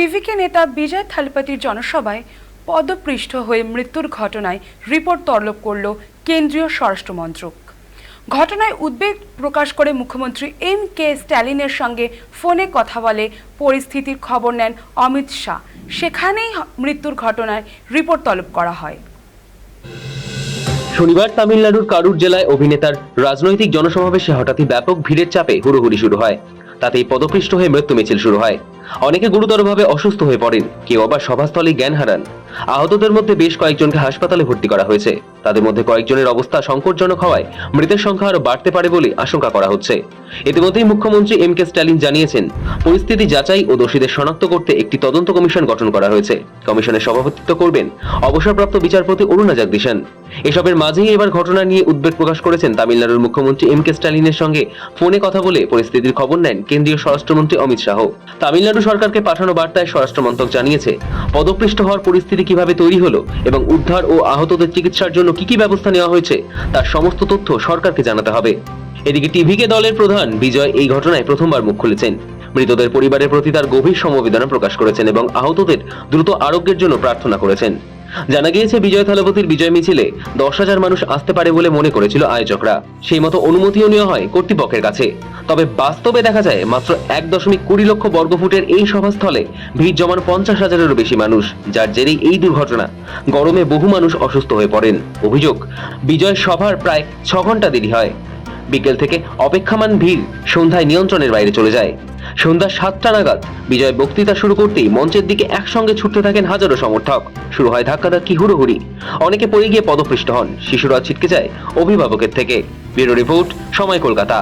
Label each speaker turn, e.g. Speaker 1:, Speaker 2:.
Speaker 1: টিভিকে নেতা বিজয় থালপাতির জনসভায় পদপৃষ্ঠ হয়ে মৃত্যুর ঘটনায় রিপোর্ট তলব করল কেন্দ্রীয় স্বরাষ্ট্রমন্ত্রক। ঘটনায় উদ্বেগ প্রকাশ করে মুখ্যমন্ত্রী এম কে স্ট্যালিনের সঙ্গে ফোনে কথা বলে পরিস্থিতির খবর নেন অমিত শাহ। সেখানেই মৃত্যুর ঘটনায় রিপোর্ট তলব করা হয়।
Speaker 2: শনিবার তামিলনাড়ুর কারুর জেলায় অভিনেতার রাজনৈতিক জনসমাবেশে হঠাৎই ব্যাপক ভিড়ের চাপে হুড়োহুড়ি শুরু হয়। তাতেই পদপৃষ্ট হয়ে মৃত্যু মিছিল শুরু হয়। অনেকে গুরুতরভাবে অসুস্থ হয়ে পড়েন। কেউ আবার সভাস্থলে জ্ঞান হারান। আহতদের মধ্যে বেশ কয়েকজনকে হাসপাতালে ভর্তি করা হয়েছে। তাদের মধ্যে কয়েকজনের অবস্থা সংকটজনক হওয়ায় মৃতের সংখ্যা আরও বাড়তে পারে বলে আশঙ্কা করা হচ্ছে। ইতিমধ্যেই মুখ্যমন্ত্রী এম কে স্ট্যালিন জানিয়েছেন, পরিস্থিতি যাচাই ও দোষীদের শনাক্ত করতে একটি তদন্ত কমিশন গঠন করা হয়েছে। কমিশনের সভাপতিত্ব করবেন অবসরপ্রাপ্ত বিচারপতি অরুণা জাগদীশন। এসবের মাঝেই এবার ঘটনা নিয়ে উদ্বেগ প্রকাশ করেছেন তামিলনাড়ুর মুখ্যমন্ত্রী এম কে স্ট্যালিনের সঙ্গে ফোনে কথা বলে পরিস্থিতির খবর নেন কেন্দ্রীয় স্বরাষ্ট্রমন্ত্রী অমিত শাহ। তামিলনাড়ু সরকারকে পাঠানো বার্তায় স্বরাষ্ট্র মন্ত্রক জানিয়েছে পদপৃষ্ঠ হওয়ার পরিস্থিতি কীভাবে তৈরি হলো এবং উদ্ধার ও আহতদের চিকিৎসার জন্য কি কি ব্যবস্থা নেওয়া হয়েছে, তার সমস্ত তথ্য সরকারকে জানাতে হবে। এদিকে টিভিকে দলের প্রধান বিজয় এই ঘটনায় প্রথমবার মুখ খুলেছেন। মৃতদের পরিবারের প্রতি তার গভীর সমবেদনা প্রকাশ করেছেন এবং আহতদের দ্রুত আরোগ্যের জন্য প্রার্থনা করেছেন। জানা গিয়েছে বিজয় থালাপতির বিজয় মিছিলে দশ হাজার মানুষ আসতে পারে বলে মনে করেছিল আয়োজকরা। সেই মতো অনুমতিও নেওয়া হয় কর্তৃপক্ষের কাছে। তবে বাস্তবে দেখা যায় মাত্র এক দশমিক কুড়ি লক্ষ বর্গফুটের এই সভাস্থলে ভিড় জমান পঞ্চাশ হাজারেরও বেশি মানুষ, যার জেরেই এই দুর্ঘটনা। গরমে বহু মানুষ অসুস্থ হয়ে পড়েন। অভিযোগ, বিজয় সভার প্রায় ছ ঘণ্টা দেরি হয়। বিকেল থেকে অপেক্ষামান ভিড় সন্ধ্যায় নিয়ন্ত্রণের বাইরে চলে যায়। সন্ধ্যা সাতটা নাগাদ বিজয় বক্তৃতা শুরু করতেই মঞ্চের দিকে একসঙ্গে ছুটতে থাকেন হাজারো সমর্থক। শুরু হয় ধাক্কাধাক্কি হুড়োহুড়ি। অনেকে পড়ে গিয়ে পদপৃষ্ট হন। শিশুরা ছিটকে যায় অভিভাবকের থেকে। ব্যুরো রিপোর্ট সময় কলকাতা।